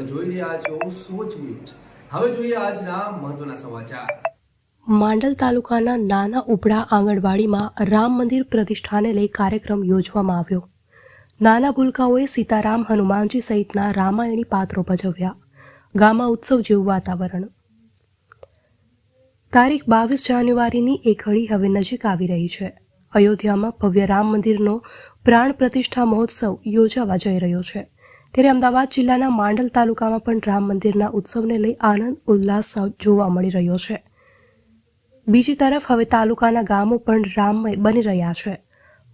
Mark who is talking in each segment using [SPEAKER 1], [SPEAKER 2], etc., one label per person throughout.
[SPEAKER 1] તમે જોઈ રહ્યા છો સોચ ન્યૂઝ. હવે જોઈએ આજના મહત્વના સમાચાર.
[SPEAKER 2] માંડલ તાલુકાના નાના ઉપડા આંગણવાડીમાં રામ મંદિર પ્રતિષ્ઠાને લઈ કાર્યક્રમ યોજવામાં આવ્યો. નાના ભૂલકાઓએ સીતારામ હનુમાનજી સહિતના રામાયણી પાત્રો ભજવ્યા. ગામમાં ઉત્સવ જેવું વાતાવરણ. તારીખ બાવીસ જાન્યુઆરીની એક ઘડી હવે નજીક આવી રહી છે. અયોધ્યામાં ભવ્ય રામ મંદિરનો પ્રાણ પ્રતિષ્ઠા મહોત્સવ યોજાવા જઈ રહ્યો છે. ત્યારે અમદાવાદ જિલ્લાના માંડલ તાલુકામાં પણ રામ મંદિરના ઉત્સવને લઈ આનંદ, ઉલ્લાસ જોવા મળી રહ્યો છે. બીજી તરફ હવે તાલુકાના ગામો પણ રામમય બની રહ્યા છે.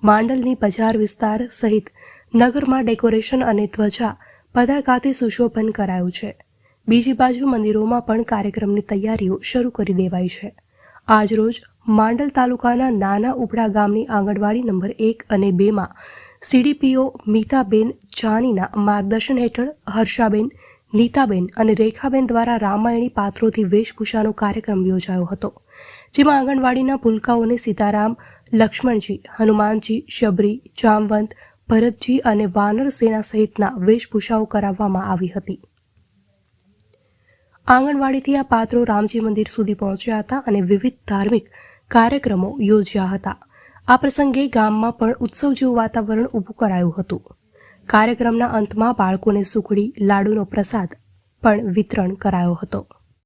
[SPEAKER 2] માંડલની બજાર વિસ્તાર સહિત નગરમાં ડેકોરેશન અને ધ્વજા પતાકાથી સુશોભન કરાયું છે. બીજી બાજુ મંદિરોમાં પણ કાર્યક્રમની તૈયારીઓ શરૂ કરી દેવાઈ છે. આજરોજ માંડલ તાલુકાના નાના ઉપડા ગામની આંગણવાડી નંબર એક અને બેમાં સીડીપીઓ મીતાબેન જાનીના માર્ગદર્શન હેઠળ હર્ષાબેન, નીતાબેન અને રેખાબેન દ્વારા રામાયણી પાત્રોથી વેશભૂષાનો કાર્યક્રમ યોજાયો હતો, જેમાં આંગણવાડીના પુલકાઓને સીતારામ, લક્ષ્મણજી, હનુમાનજી, શબરી, જામવંત, ભરતજી અને વાનર સેના સહિતના વેશભૂષાઓ કરાવવામાં આવી હતી. આંગણવાડીથી આ પાત્રો રામજી મંદિર સુધી પહોંચ્યા હતા અને વિવિધ ધાર્મિક કાર્યક્રમો યોજ્યા હતા. આ પ્રસંગે ગામમાં પણ ઉત્સવ જેવું વાતાવરણ ઊભું કરાયું હતું. કાર્યક્રમના અંતમાં બાળકોને સુખડી લાડુનો પ્રસાદ પણ વિતરણ કરાયો હતો.